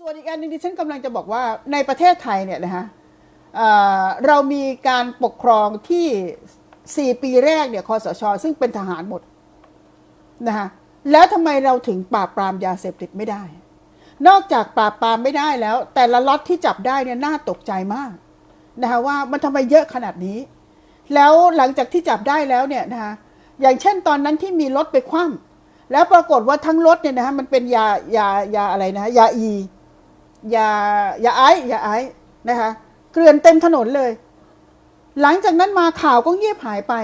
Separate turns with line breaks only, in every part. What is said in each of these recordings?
ส่วนอีกอันหนึงที่ฉันกำลังจะบอกว่าในประเทศไทยเนี่ยนะฮะเรามีการปกครองที่ 4 ปีแรกเนี่ยคอสช ซึ่งเป็นทหารหมดนะฮะแล้วทำไมเราถึงปราบปรามยาเสพติดไม่ได้ นอกจากปราบปรามไม่ได้แล้ว แต่ละล็อตที่จับได้เนี่ยน่าตกใจมากนะคะว่ามันทำไมเยอะขนาดนี้ แล้วหลังจากที่จับได้แล้วเนี่ยนะคะอย่างเช่นตอนนั้นที่มีรถไปคว่ำแล้วปรากฏว่าทั้งรถเนี่ยนะฮะมันเป็นยายายาอะไรนะฮะยาอี อย่าอย่าไอย่าไอนะคะ เกลื่อนเต็มถนนเลย หลังจากนั้นมาข่าวก็เงียบหายไป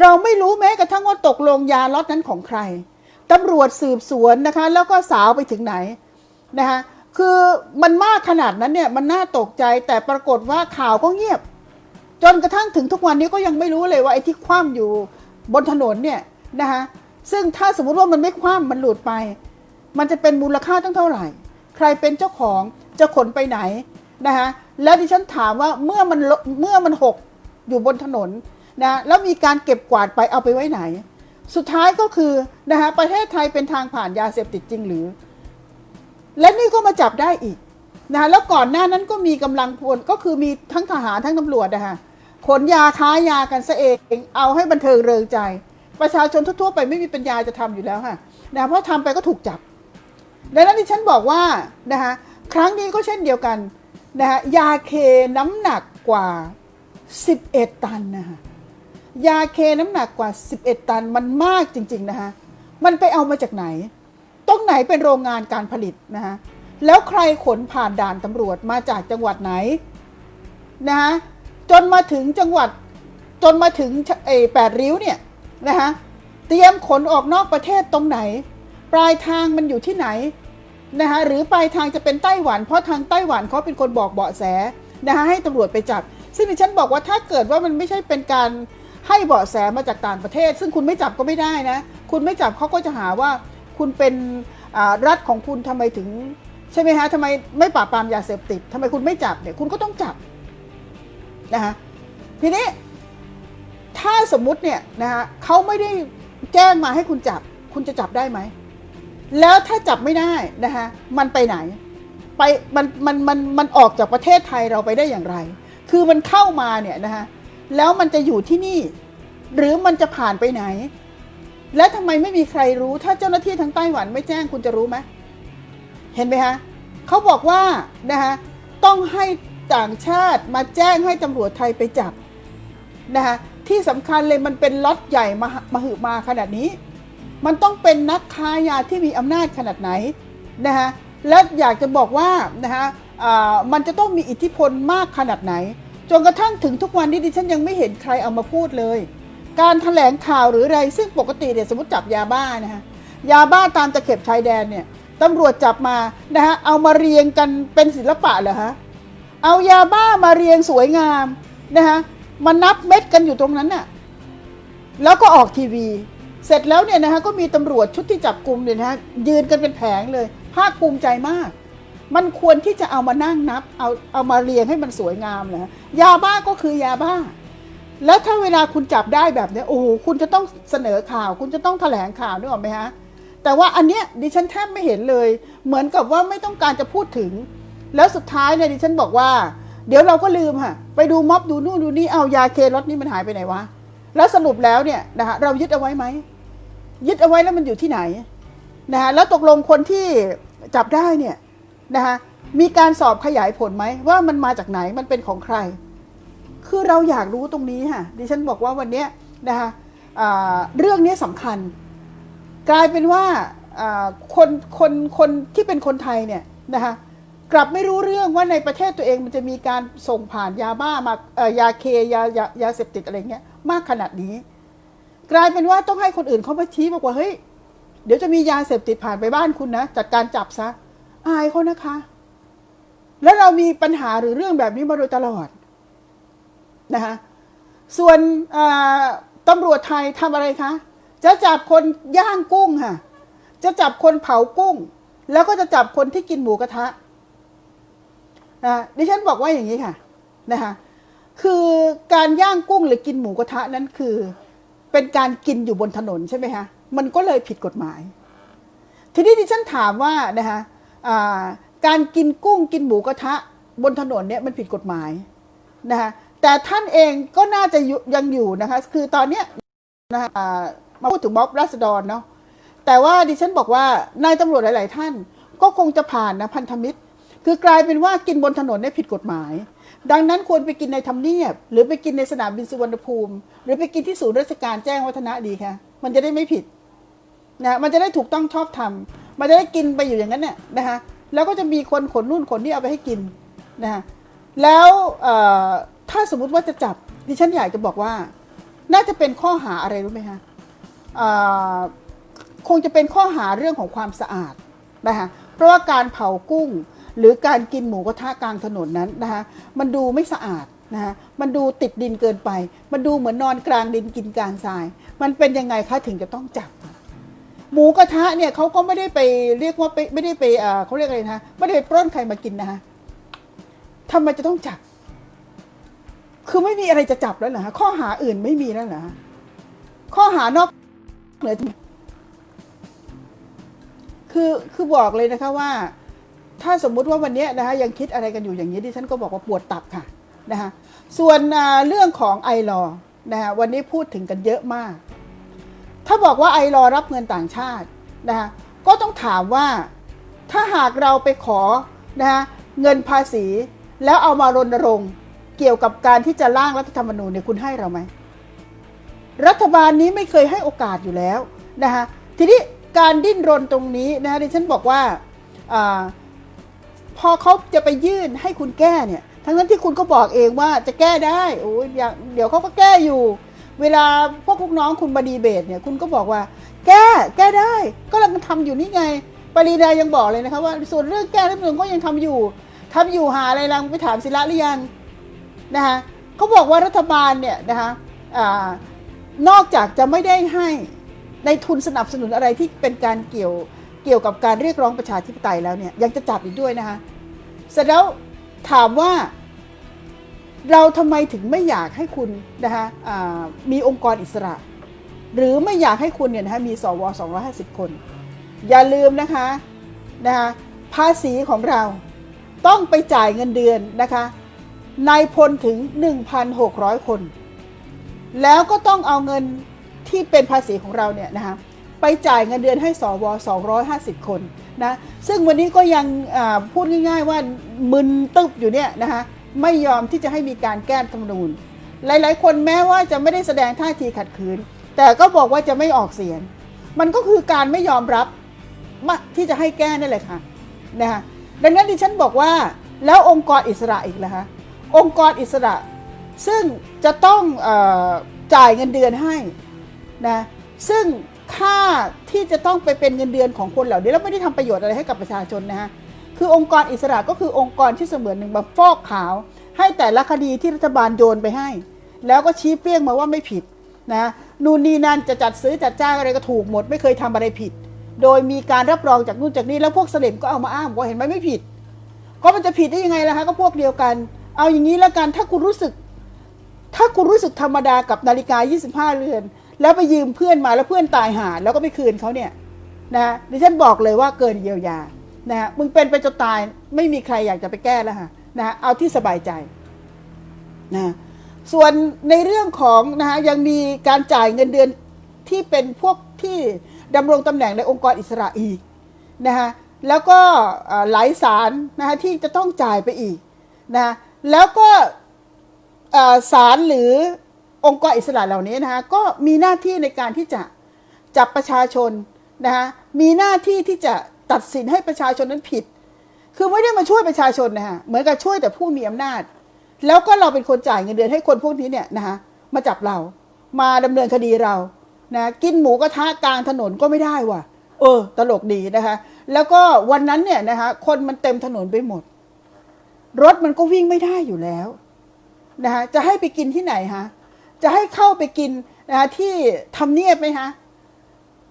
เราไม่รู้แม้กระทั่งว่าตกลงยาล็อตนั้นของใครตำรวจสืบสวนนะคะ แล้วก็สาวไปถึงไหนนะคะคือมันมากขนาดนั้นเนี่ยมันน่าตกใจแต่ปรากฏว่าข่าวก็เงียบ จนกระทั่งถึงทุกวันนี้ก็ยังไม่รู้เลยว่าไอ้ที่คว่ำอยู่บนถนนเนี่ยนะคะซึ่งถ้าสมมติว่ามันไม่คว่ำมันหลุดไป มันจะเป็นมูลค่าตั้งเท่าไหร่ ใครเป็นเจ้าของ จะขนไปไหนนะคะแล้วดิฉันถามว่าเมื่อมันเมื่อมันหกอยู่บนถนนนะแล้วมีการเก็บกวาดไปเอาไปไว้ไหน สุดท้ายก็คือนะคะประเทศไทยเป็นทางผ่านยาเสพติดจริงหรือ และนี่ก็มาจับได้อีกนะคะแล้วก่อนหน้านั้นก็มีกำลังพลก็คือมีทั้งทหารทั้งตำรวจนะคะขนยาค้ายากันซะเองเอาให้บันเทิงเริงใจ ประชาชนทั่วๆไปไม่มีปัญญาจะทำอยู่แล้วค่ะนะเพราะทำไปก็ถูกจับดังนั้นที่ฉันบอกว่านะคะ ครั้งนี้ก็เช่นเดียวกันนะคะยาเคน้ำหนักกว่า 11 ตันนะคะยาเคน้ำหนักกว่า 11 ตันมันมากจริง ๆ นะคะมันไปเอามาจากไหน ตรงไหนเป็นโรงงานการผลิตนะคะแล้วใครขนผ่านด่านตำรวจมาจากจังหวัดไหนนะคะจนมาถึงจังหวัดจนมาถึงไอ้แปดริ้วเนี่ยนะคะเตรียมขนออกนอกประเทศตรงไหน ปลายทางมันอยู่ที่ไหน นะคะหรือปลายทางจะเป็นไต้หวัน เพราะทางไต้หวันเขาเป็นคนบอกเบาะแสนะคะให้ตำรวจไปจับ ซึ่งดิฉันบอกว่าถ้าเกิดว่ามันไม่ใช่เป็นการให้เบาะแสมาจากต่างประเทศ ซึ่งคุณไม่จับก็ไม่ได้นะ คุณไม่จับเขาก็จะหาว่าคุณเป็นรัฐของคุณทำไมถึงใช่ไหมฮะทำไมไม่ปราบปรามยาเสพติดทำไมคุณไม่จับเนี่ยคุณก็ต้องจับนะคะทีนี้ถ้าสมมุติเนี่ยนะคะเขาไม่ได้แจ้งมาให้คุณจับ คุณจะจับได้ไหม แล้วถ้าจับไม่ได้นะคะมันไปไหนไปมันมันมันมันออกจากประเทศไทยเราไปได้อย่างไร คือมันเข้ามาเนี่ยนะคะแล้วมันจะอยู่ที่นี่ หรือมันจะผ่านไปไหน และทำไมไม่มีใครรู้ ถ้าเจ้าหน้าที่ทางไต้หวันไม่แจ้งคุณจะรู้ไหมเห็นไหมคะเขาบอกว่านะคะต้องให้ต่างชาติมาแจ้งให้ตำรวจไทยไปจับนะคะที่สำคัญเลยมันเป็นล็อตใหญ่มามาหือมาขนาดนี้ มันต้องเป็นนักค้ายาที่มีอำนาจขนาดไหนนะคะและอยากจะบอกว่านะคะมันจะต้องมีอิทธิพลมากขนาดไหน จนกระทั่งถึงทุกวันนี้ดิฉันยังไม่เห็นใครเอามาพูดเลย การถแถลงข่าวหรืออะไรซึ่งปกติเนี่ยสมมติจับยาบ้านะคะยาบ้าตามตะเข็บชายแดนเนี่ยตำรวจจับมานะคะเอามาเรียงกันเป็นศิลปะเหรอฮะเอายาบ้ามาเรียงสวยงามนะคะมานับเม็ดกันอยู่ตรงนั้นน่ะแล้วก็ออกทีวี เสร็จแล้วเนี่ยนะคะก็มีตำรวจชุดที่จับกลุ่มเนี่ยนะฮะยืนกันเป็นแผงเลยภาคภูมิใจมาก มันควรที่จะเอามานั่งนับ เอาเอามาเรียงให้มันสวยงามเลยฮะยาบ้าก็คือยาบ้า แล้วถ้าเวลาคุณจับได้แบบเนี้ยโอ้โหคุณจะต้องเสนอข่าว คุณจะต้องแถลงข่าวนึกออกไหมฮะแต่ว่าอันเนี้ยดิฉันแทบไม่เห็นเลย เหมือนกับว่าไม่ต้องการจะพูดถึง แล้วสุดท้ายเนี่ยดิฉันบอกว่า เดี๋ยวเราก็ลืมค่ะไปดูม็อบดูนู่นดูนี่เอายาเครถนี่มันหายไปไหนวะแล้วสรุปแล้วเนี่ยนะคะเรายึดเอาไว้ไหม ยึดเอาไว้แล้วมันอยู่ที่ไหนนะคะแล้วตกลงคนที่จับได้เนี่ยนะคะมีการสอบขยายผลไหมว่ามันมาจากไหนมันเป็นของใคร คือเราอยากรู้ตรงนี้ค่ะดิฉันบอกว่าวันนี้นะคะเรื่องนี้สำคัญ กลายเป็นว่าคนคนคนที่เป็นคนไทยเนี่ยนะคะกลับไม่รู้เรื่องว่าในประเทศตัวเองมันจะมีการส่งผ่านยาบ้ามายาเคยายายาเสพติดอะไรเงี้ยมากขนาดนี้ กลายเป็นว่าต้องให้คนอื่นเขามาชี้บอกว่าเฮ้ยเดี๋ยวจะมียาเสพติดผ่านไปบ้านคุณนะจัดการจับซะ อายเขานะคะ แล้วเรามีปัญหาหรือเรื่องแบบนี้มาโดยตลอดนะคะส่วนตำรวจไทยทำอะไรคะ จะจับคนย่างกุ้งค่ะ จะจับคนเผากุ้ง แล้วก็จะจับคนที่กินหมูกระทะนะดิฉันบอกว่าอย่างนี้ค่ะนะคะคือการย่างกุ้งหรือกินหมูกระทะนั้นคือ เป็นการกินอยู่บนถนนใช่ไหมคะมันก็เลยผิดกฎหมาย ทีนี้ดิฉันถามว่านะคะการกินกุ้งกินหมูกระทะบนถนนเนี่ยมันผิดกฎหมายนะคะแต่ท่านเองก็น่าจะย,ยังอยู่นะคะคือตอนเนี้ยนะคะมาพูดถึงม็อบราษฎรเนาะแต่ว่าดิฉันบอกว่านายตำรวจหลาย ๆ ท่าน ก็คงจะผ่านนะพันธมิตร คือกลายเป็นว่ากินบนถนนเนี่ยผิดกฎหมาย ดังนั้นควรไปกินในทำเนียบ หรือไปกินในสนามบินสุวรรณภูมิ หรือไปกินที่ศูนย์ราชการแจ้งวัฒนะดีค่ะ มันจะได้ไม่ผิดนะมันจะได้ถูกต้องชอบทำมันจะได้กินไปอยู่อย่างนั้นเนี่ยนะคะแล้วก็จะมีคนขนนู่นขนนี่เอาไปให้กินนะคะแล้วถ้าสมมุติว่าจะจับดิฉันอยากจะบอกว่า น่าจะเป็นข้อหาอะไรรู้ไหมคะคงจะเป็นข้อหาเรื่องของความสะอาดนะคะเพราะว่าการเผากุ้ง หรือการกินหมูกระทะกลางถนนนั้นนะคะมันดูไม่สะอาดนะคะมันดูติดดินเกินไป มันดูเหมือนนอนกลางดินกินกลางทราย มันเป็นยังไงคะถึงจะต้องจับ หมูกระทะเนี่ยเขาก็ไม่ได้ไปเรียกว่าไปไม่ได้ไปเขาเรียกอะไรนะไม่ได้ไปปล้นใครมากินนะฮะทำไมจะต้องจับ คือไม่มีอะไรจะจับแล้วเหรอฮะข้อหาอื่นไม่มีแล้วเหรอฮะข้อหานอกเหนือคือคือบอกเลยนะคะว่า ถ้าสมมุติว่าวันนี้นะคะยังคิดอะไรกันอยู่อย่างนี้ดิฉันก็บอกว่าปวดตับค่ะนะคะส่วนเรื่องของไอรอนะคะวันนี้พูดถึงกันเยอะมาก ถ้าบอกว่าไอรอรับเงินต่างชาตินะคะก็ต้องถามว่าถ้าหากเราไปขอนะคะเงินภาษี แล้วเอามารณรงค์เกี่ยวกับการที่จะร่างรัฐธรรมนูญเนี่ยคุณให้เราไหมรัฐบาลนี้ไม่เคยให้โอกาสอยู่แล้วนะคะทีนี้การดิ้นรนตรงนี้นะคะดิฉันบอกว่าา พอเขาจะไปยื่นให้คุณแก้เนี่ย ทั้งนั้นที่คุณก็บอกเองว่าจะแก้ได้โอ้ยอย่างเดี๋ยวเขาก็แก้อยู่ เวลาพวกลูกน้องคุณมาดีเบตเนี่ยคุณก็บอกว่า แก้แก้ได้ ก็กำลังทำอยู่นี่ไงปรีดายังบอกเลยนะคะว่าส่วนเรื่องแก้รัฐมนูญก็ยังทำอยู่ทำอยู่หาอะไรลังไปถามศิระหรือยังนะคะเขาบอกว่ารัฐบาลเนี่ยนะคะอนอกจากจะไม่ได้ให้ในทุนสนับสนุนอะไรที่เป็นการเกี่ยว เกี่ยวกับการเรียกร้องประชาธิปไตยแล้วเนี่ยยังจะจับอีกด้วยนะคะเสร็จแล้วถามว่าเราทำไมถึงไม่อยากให้คุณนะคะมีองค์กรอิสระ หรือไม่อยากให้คุณเนี่ยนะคะมีสว250 คน อย่าลืมนะคะนะคะภาษีของเราต้องไปจ่ายเงินเดือนนะคะนายพลถึง 1,600 คน แล้วก็ต้องเอาเงินที่เป็นภาษีของเราเนี่ยนะคะ ไปจ่ายเงินเดือนให้สว250 คนนะซึ่งวันนี้ก็ยังพูดง่าย ๆ ว่ามึนตึบอยู่เนี่ยนะคะไม่ยอมที่จะให้มีการแก้ธรรมนูญ หลายๆ คนแม้ว่าจะไม่ได้แสดงท่าทีขัดขืน แต่ก็บอกว่าจะไม่ออกเสียง มันก็คือการไม่ยอมรับที่จะให้แก้นั่นแหละค่ะนะคะดังนั้นดิฉันบอกว่าแล้วองค์กรอิสระอีกล่ะคะองค์กรอิสระ ซึ่งจะต้องอจ่ายเงินเดือนให้นะซึ่ง ค่าที่จะต้องไปเป็นเงินเดือนของคนเหล่านี้แล้วไม่ได้ทำประโยชน์อะไรให้กับประชาชนนะฮะคือองค์กรอิสระก็คือองค์กรที่เสมือนหนึ่งมาฟอกขาว ให้แต่ละคดีที่รัฐบาลโยนไปให้ แล้วก็ชี้เปรี้ยงมาว่าไม่ผิดนะนู่นนี่นั่นจะจัดซื้อจัดจ้างอะไรก็ถูกหมด ไม่เคยทำอะไรผิด โดยมีการรับรองจากนู่นจากนี้แล้วพวกเสลมก็เอามาอ้างว่าเห็นไหมไม่ผิด ก็มันจะผิดได้ยังไงล่ะคะก็พวกเดียวกัน เอาอย่างนี้แล้วกันถ้าคุณรู้สึก ถ้าคุณรู้สึกธรรมดากับนาฬิกา 25 เรือน แล้วไปยืมเพื่อนมาแล้วเพื่อนตายหาแล้วก็ไม่คืนเขาเนี่ยนะดิฉันบอกเลยว่าเกินเยียวยานะมึงเป็นไปจนตายไม่มีใครอยากจะไปแก้แล้วฮะนะเอาที่สบายใจนะส่วนในเรื่องของนะฮะยังมีการจ่ายเงินเดือนที่เป็นพวกที่ดำรงตำแหน่งในองค์กรอิสระอีกนะฮะแล้วก็หลายสารนะฮะที่จะต้องจ่ายไปอีกนะแล้วก็เอ่อศาลหรือ องค์กรอิสระเหล่านี้นะคะก็มีหน้าที่ในการที่จะจับประชาชนนะคะมีหน้าที่ที่จะตัดสินให้ประชาชนนั้นผิด คือไม่ได้มาช่วยประชาชนนะคะเหมือนกับช่วยแต่ผู้มีอำนาจ แล้วก็เราเป็นคนจ่ายเงินเดือนให้คนพวกนี้เนี่ยนะคะมาจับเรามาดำเนินคดีเรานะกินหมูกระทะกลางถนนก็ไม่ได้ว่ะ เออ ตลกดีนะคะ แล้วก็วันนั้นเนี่ยนะคะคนมันเต็มถนนไปหมด รถมันก็วิ่งไม่ได้อยู่แล้วนะคะจะให้ไปกินที่ไหนฮะ จะให้เข้าไปกินนะคะที่ทำเนียบไหมฮะ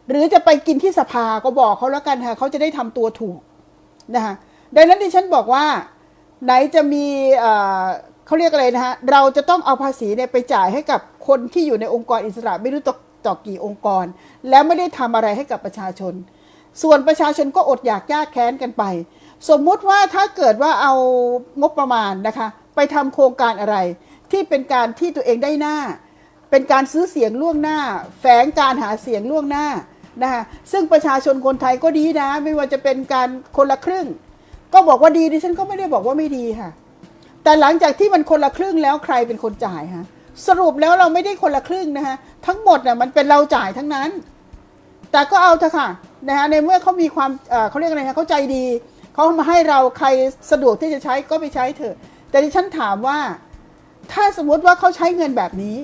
หรือจะไปกินที่สภาก็บอกเขาแล้วกันค่ะเขาจะได้ทำตัวถูกนะคะดังนั้นดิฉันบอกว่า ไหนจะมีเอ่อเขาเรียกอะไรนะฮะเราจะต้องเอาภาษีเนี่ยไปจ่ายให้กับคนที่อยู่ในองค์กรอิสระไม่รู้ต่อต่อกี่องค์กร แล้วไม่ได้ทำอะไรให้กับประชาชน ส่วนประชาชนก็อดอยากยากแค้นกันไป สมมุติว่าถ้าเกิดว่าเอางบประมาณนะคะ ไปทำโครงการอะไร ที่เป็นการที่ตัวเองได้หน้า เป็นการซื้อเสียงล่วงหน้า แฝงการหาเสียงล่วงหน้านะคะซึ่งประชาชนคนไทยก็ดีนะ ไม่ว่าจะเป็นการคนละครึ่ง ก็บอกว่าดีดิฉันก็ไม่ได้บอกว่าไม่ดีค่ะ แต่หลังจากที่มันคนละครึ่งแล้วใครเป็นคนจ่ายฮะสรุปแล้วเราไม่ได้คนละครึ่งนะคะทั้งหมดน่ะมันเป็นเราจ่ายทั้งนั้น แต่ก็เอาเถอะค่ะนะฮะในเมื่อเขามีความเขาเรียกอะไรนะเขาใจดีเขามาให้เราใครสะดวกที่จะใช้ก็ไปใช้เถอะ แต่ดิฉันถามว่า ถ้าสมมติว่าเขาใช้เงินแบบนี้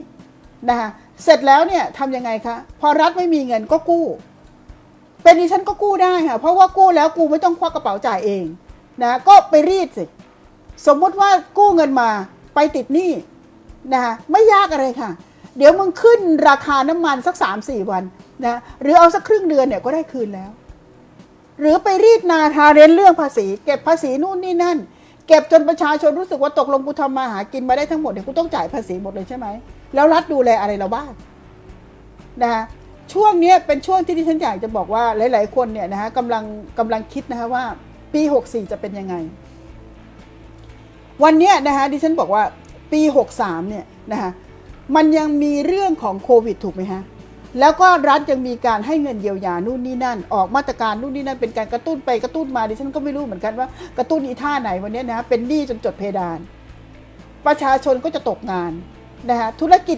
นะคะเสร็จแล้วเนี่ยทำยังไงคะพอรัฐไม่มีเงินก็กู้ เป็นดิฉันก็กู้ได้ค่ะเพราะว่ากู้แล้วกูไม่ต้องควักกระเป๋าจ่ายเองนะก็ไปรีดสิสมมุติว่ากู้เงินมาไปติดหนี้นะคะไม่ยากอะไรค่ะ เดี๋ยวมึงขึ้นราคาน้ำมันสักสามสี่วันนะหรือเอาสักครึ่งเดือนเนี่ยก็ได้คืนแล้ว หรือไปรีดนาทาเรนเรื่องภาษี เก็บภาษีนู่นนี่นั่น เก็บจนประชาชนรู้สึกว่าตกลงกูทำมาหากินมาได้ทั้งหมดเนี่ยกูต้องจ่ายภาษีหมดเลยใช่ไหมแล้วรัฐดูแลอะไรเราบ้างนะคะช่วงนี้เป็นช่วงที่ที่ฉันอยากจะบอกว่าหลาย ๆ คนเนี่ยนะคะกำลังกำลังคิดนะคะว่าปี 64 จะเป็นยังไง วันนี้นะคะดิฉันบอกว่าปี 63 เนี่ยนะคะมันยังมีเรื่องของโควิดถูกไหมฮะ แล้วก็รัฐยังมีการให้เงินเยียวยานู่นนี่นั่น ออกมาตรการนู่นนี่นั่นเป็นการกระตุ้นไปกระตุ้นมาดิฉันก็ไม่รู้เหมือนกันว่ากระตุ้นอีท่าไหนวันนี้นะเป็นหนี้จนจดเพดาน ประชาชนก็จะตกงานนะคะธุรกิจ